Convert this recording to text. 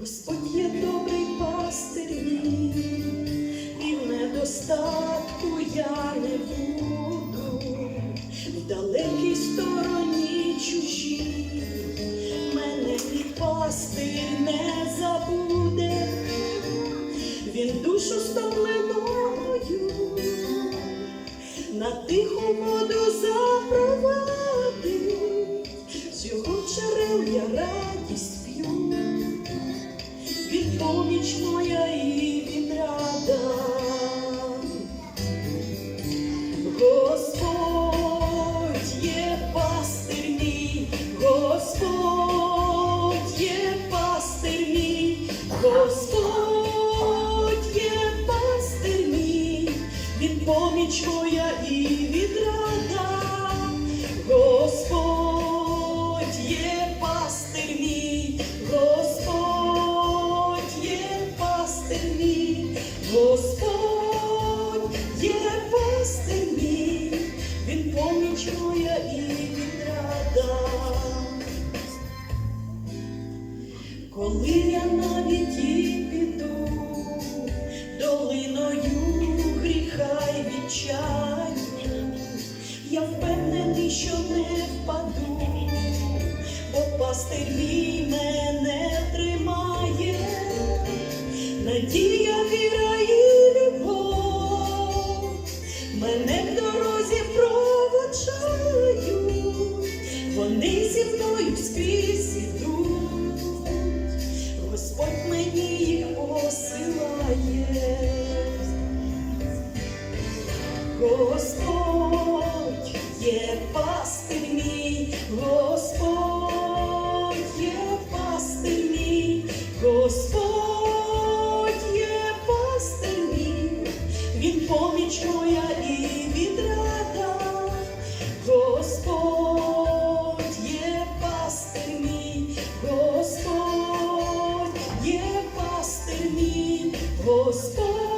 Господь є добрий пастир мій, і в недостатку я не буду, в далекій стороні чужій, мене мій пастир не забуде, він душу стомленою на тиху воду запровадить, з його джерел я радість він моя і винрада. Господь є пастир мій, Господь є пастир мій, Господь є пастир мій, він поміч моя і відрада. Моя і відрада. Коли я навіть і піду долиною гріха й відчаю, я впевнений, що не впаду, бо пастир мій мене тримає, надія, віра вони зі мною скрізь ідуть, Господь мені їх посилає. Господь є пастир мій, Господь є пастир мій, Господь є пастир мій, він поміч моя і відрада. Господь